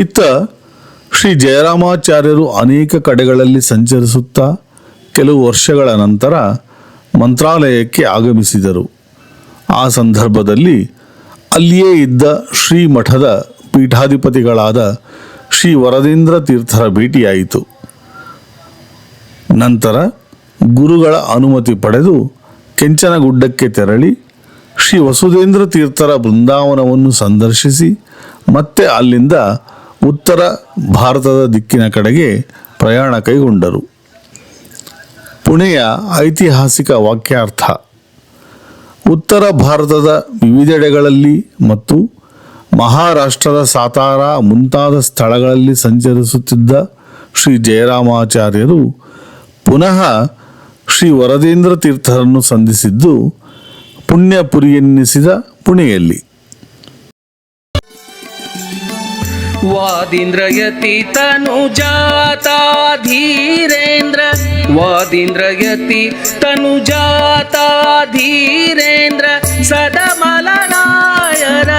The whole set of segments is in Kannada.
ಇತ್ತ ಶ್ರೀ ಜಯರಾಮಾಚಾರ್ಯರು ಅನೇಕ ಕಡೆಗಳಲ್ಲಿ ಸಂಚರಿಸುತ್ತಾ ಕೆಲವು ವರ್ಷಗಳ ನಂತರ ಮಂತ್ರಾಲಯಕ್ಕೆ ಆಗಮಿಸಿದರು. ಆ ಸಂದರ್ಭದಲ್ಲಿ ಅಲ್ಲಿಯೇ ಇದ್ದ ಶ್ರೀ ಮಠದ ಪೀಠಾಧಿಪತಿಗಳಾದ ಶ್ರೀ ವರದೇಂದ್ರ ತೀರ್ಥರ ಭೇಟಿಯಾಯಿತು. ನಂತರ ಗುರುಗಳ ಅನುಮತಿ ಪಡೆದು ಕೆಂಚನಗುಡ್ಡಕ್ಕೆ ತೆರಳಿ ಶ್ರೀ ವಸುಧೇಂದ್ರ ತೀರ್ಥರ ಬೃಂದಾವನವನ್ನು ಸಂದರ್ಶಿಸಿ ಮತ್ತೆ ಅಲ್ಲಿಂದ ಉತ್ತರ ಭಾರತದ ದಿಕ್ಕಿನ ಕಡೆಗೆ ಪ್ರಯಾಣ ಕೈಗೊಂಡರು. ಪುಣೆಯ ಐತಿಹಾಸಿಕ ವಾಕ್ಯಾರ್ಥ, ಉತ್ತರ ಭಾರತದ ವಿವಿಧೆಡೆಗಳಲ್ಲಿ ಮತ್ತು ಮಹಾರಾಷ್ಟ್ರದ ಸಾತಾರ ಮುಂತಾದ ಸ್ಥಳಗಳಲ್ಲಿ ಸಂಚರಿಸುತ್ತಿದ್ದ ಶ್ರೀ ಜಯರಾಮಾಚಾರ್ಯರು ಪುನಃ ಶ್ರೀ ವರದೇಂದ್ರ ತೀರ್ಥರನ್ನು ಸಂಧಿಸಿದ್ದು ಪುಣ್ಯಪುರಿಯೆನ್ನಿಸಿದ ಪುಣೆಯಲ್ಲಿ. ವಾದೀಂದ್ರ ಯತಿ ತನು ಧೀರೇಂದ್ರ ವಾದೀಂದ್ರ ಯತಿ ತನು ಜಾತ ಧೀರೇಂದ್ರ ಸದ ಮಲನಾಯರ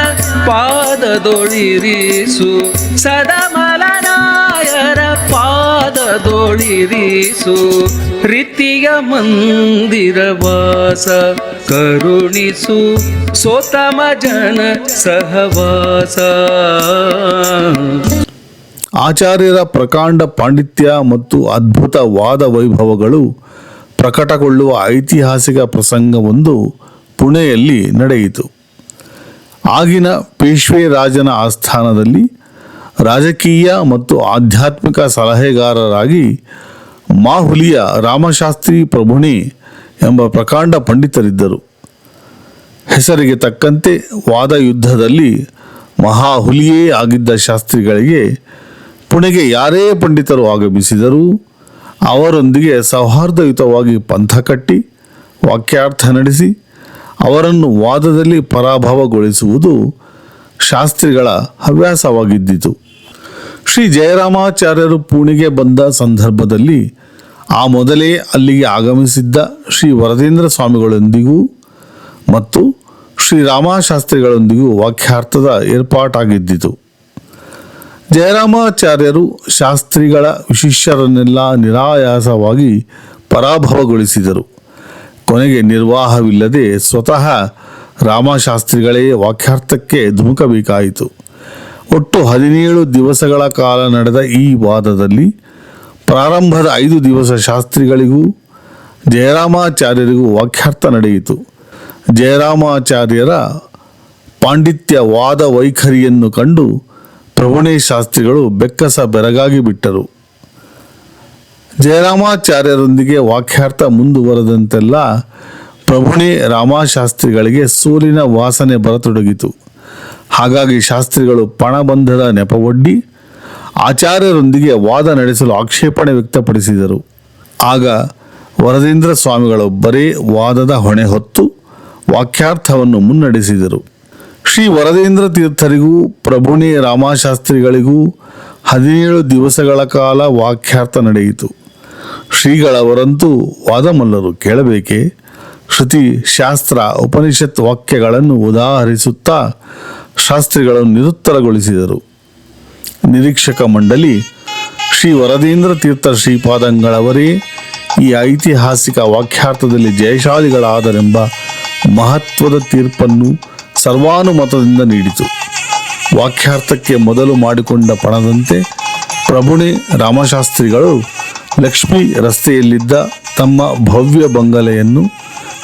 ಪಾದ ದೊಳಿರಿಸು ಸದ ಮಲನಾಯರ ಪಾದ ದೊಳಿರಿಸು ರೀತಿಯ ಮಂದಿರವಾಸ ಕರುಣಿಸು ಸೋತಮ ಜನ ಸಹವಾಸ. ಆಚಾರ್ಯರ ಪ್ರಕಾಂಡ ಪಾಂಡಿತ್ಯ ಮತ್ತು ಅದ್ಭುತ ವಾದ ವೈಭವಗಳು ಪ್ರಕಟಗೊಳ್ಳುವ ಐತಿಹಾಸಿಕ ಪ್ರಸಂಗವೊಂದು ಪುಣೆಯಲ್ಲಿ ನಡೆಯಿತು. ಆಗಿನ ಪೇಶ್ವೆ ರಾಜನ ಆಸ್ಥಾನದಲ್ಲಿ ರಾಜಕೀಯ ಮತ್ತು ಆಧ್ಯಾತ್ಮಿಕ ಸಲಹೆಗಾರರಾಗಿ ಮಾಹುಲಿಯ ರಾಮಶಾಸ್ತ್ರಿ ಪ್ರಭುಣಿ ಎಂಬ ಪ್ರಕಾಂಡ ಪಂಡಿತರಿದ್ದರು. ಹೆಸರಿಗೆ ತಕ್ಕಂತೆ ವಾದ ಯುದ್ಧದಲ್ಲಿ ಮಹಾಹುಲಿಯೇ ಆಗಿದ್ದ ಶಾಸ್ತ್ರಿಗಳಿಗೆ ಪುಣೆಗೆ ಯಾರೇ ಪಂಡಿತರು ಆಗಮಿಸಿದರೂ ಅವರೊಂದಿಗೆ ಸೌಹಾರ್ದಯುತವಾಗಿ ಪಂಥ ಕಟ್ಟಿ, ವಾಕ್ಯಾರ್ಥ ನಡೆಸಿ, ಅವರನ್ನು ವಾದದಲ್ಲಿ ಪರಾಭವಗೊಳಿಸುವುದು ಶಾಸ್ತ್ರಿಗಳ ಹವ್ಯಾಸವಾಗಿದ್ದಿತು. ಶ್ರೀ ಜಯರಾಮಾಚಾರ್ಯರು ಪುಣೆಗೆ ಬಂದ ಸಂದರ್ಭದಲ್ಲಿ ಆ ಮೊದಲೇ ಅಲ್ಲಿಗೆ ಆಗಮಿಸಿದ್ದ ಶ್ರೀ ವರದೇಂದ್ರ ಸ್ವಾಮಿಗಳೊಂದಿಗೂ ಮತ್ತು ಶ್ರೀರಾಮಶಾಸ್ತ್ರಿಗಳೊಂದಿಗೂ ವಾಕ್ಯಾರ್ಥದ ಏರ್ಪಾಟಾಗಿದ್ದಿತು. ಜಯರಾಮಾಚಾರ್ಯರು ಶಾಸ್ತ್ರಿಗಳ ವಿಶಿಷ್ಯರನ್ನೆಲ್ಲ ನಿರಾಯಾಸವಾಗಿ ಪರಾಭವಗೊಳಿಸಿದರು. ಕೊನೆಗೆ ನಿರ್ವಾಹವಿಲ್ಲದೆ ಸ್ವತಃ ರಾಮಶಾಸ್ತ್ರಿಗಳೇ ವಾಕ್ಯಾರ್ಥಕ್ಕೆ ಧುಮುಕಬೇಕಾಯಿತು. ಒಟ್ಟು ಹದಿನೇಳು ದಿವಸಗಳ ಕಾಲ ನಡೆದ ಈ ವಾದದಲ್ಲಿ ಪ್ರಾರಂಭದ ಐದು ದಿವಸ ಶಾಸ್ತ್ರಿಗಳಿಗೂ, ಜಯರಾಮಾಚಾರ್ಯರಿಗೂ ವಾಕ್ಯಾರ್ಥ ನಡೆಯಿತು. ಜಯರಾಮಾಚಾರ್ಯರ ಪಾಂಡಿತ್ಯ ವಾದ ವೈಖರಿಯನ್ನು ಕಂಡು ಪ್ರಭುಣೇ ಶಾಸ್ತ್ರಿಗಳು ಬೆಕ್ಕಸ ಬೆರಗಾಗಿ ಬಿಟ್ಟರು. ಜಯರಾಮಾಚಾರ್ಯರೊಂದಿಗೆ ವಾಕ್ಯಾರ್ಥ ಮುಂದುವರೆದಂತೆಲ್ಲ ಪ್ರಭುಣೆ ರಾಮಶಾಸ್ತ್ರಿಗಳಿಗೆ ಸೋಲಿನ ವಾಸನೆ ಬರತೊಡಗಿತು. ಹಾಗಾಗಿ ಶಾಸ್ತ್ರಿಗಳು ಪಣಬಂಧದ ನೆಪವೊಡ್ಡಿ ಆಚಾರ್ಯರೊಂದಿಗೆ ವಾದ ನಡೆಸಲು ಆಕ್ಷೇಪಣೆ ವ್ಯಕ್ತಪಡಿಸಿದರು. ಆಗ ವರದೇಂದ್ರ ಸ್ವಾಮಿಗಳು ಸ್ವಾಮಿಗಳೊಬ್ಬರೇ ವಾದದ ಹೊಣೆ ಹೊತ್ತು ವಾಕ್ಯಾರ್ಥವನ್ನು ಮುನ್ನಡೆಸಿದರು. ಶ್ರೀ ವರದೇಂದ್ರ ತೀರ್ಥರಿಗೂ ಪ್ರಭುಣಿ ರಾಮಶಾಸ್ತ್ರಿಗಳಿಗೂ ಹದಿನೇಳು ದಿವಸಗಳ ಕಾಲ ವಾಕ್ಯಾರ್ಥ ನಡೆಯಿತು. ಶ್ರೀಗಳವರಂತೂ ವಾದಮಲ್ಲರು ಕೇಳಬೇಕೆ? ಶ್ರುತಿ ಶಾಸ್ತ್ರ ಉಪನಿಷತ್ ವಾಕ್ಯಗಳನ್ನು ಉದಾಹರಿಸುತ್ತಾ ಶಾಸ್ತ್ರಿಗಳನ್ನು ನಿರುತ್ತರಗೊಳಿಸಿದರು. ನಿರೀಕ್ಷಕ ಮಂಡಳಿ ಶ್ರೀ ವರದೇಂದ್ರ ತೀರ್ಥ ಶ್ರೀಪಾದಂಗಳವರೇ ಈ ಐತಿಹಾಸಿಕ ವಾಕ್ಯಾರ್ಥದಲ್ಲಿ ಜಯಶಾಲಿಗಳಾದರೆಂಬ ಮಹತ್ವದ ತೀರ್ಪನ್ನು ಸರ್ವಾನುಮತದಿಂದ ನೀಡಿತು. ವಾಕ್ಯಾರ್ಥಕ್ಕೆ ಮೊದಲು ಮಾಡಿಕೊಂಡ ಪಣದಂತೆ ಪ್ರಭುಣೆ ರಾಮಶಾಸ್ತ್ರಿಗಳು ಲಕ್ಷ್ಮಿ ರಸ್ತೆಯಲ್ಲಿದ್ದ ತಮ್ಮ ಭವ್ಯ ಬಂಗಲೆಯನ್ನು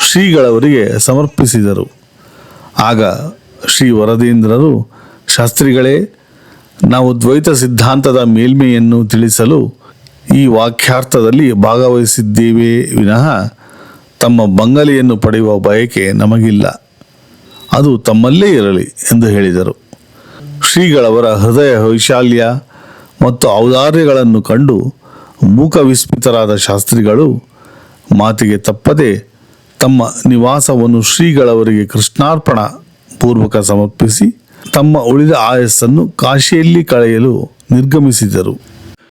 ಶ್ರೀಗಳವರಿಗೆ ಸಮರ್ಪಿಸಿದರು. ಆಗ ಶ್ರೀ ವರದೇಂದ್ರರು, ಶಾಸ್ತ್ರಿಗಳೇ ನಾವು ದ್ವೈತ ಸಿದ್ಧಾಂತದ ಮೇಲ್ಮೆಯನ್ನು ತಿಳಿಸಲು ಈ ವಾಕ್ಯಾರ್ಥದಲ್ಲಿ ಭಾಗವಹಿಸಿದ್ದೇವೆ ವಿನಃ ತಮ್ಮ ಬಂಗಲೆಯನ್ನು ಪಡೆಯುವ ಬಯಕೆ ನಮಗಿಲ್ಲ. ಅದು ತಮ್ಮಲ್ಲೇ ಇರಲಿ ಎಂದು ಹೇಳಿದರು. ಶ್ರೀಗಳವರ ಹೃದಯ ವೈಶಾಲ್ಯ ಮತ್ತು ಔದಾರ್ಯಗಳನ್ನು ಕಂಡು ಮೂಕ ವಿಸ್ಮಿತರಾದ ಶಾಸ್ತ್ರಿಗಳು ಮಾತಿಗೆ ತಪ್ಪದೆ ತಮ್ಮ ನಿವಾಸವನ್ನು ಶ್ರೀಗಳವರಿಗೆ ಕೃಷ್ಣಾರ್ಪಣ ಪೂರ್ವಕ ಸಮರ್ಪಿಸಿ ತಮ್ಮ ಉಳಿದ ಆಯಸ್ಸನ್ನು ಕಾಶಿಯಲ್ಲಿ ಕಳೆಯಲು ನಿರ್ಗಮಿಸಿದರು.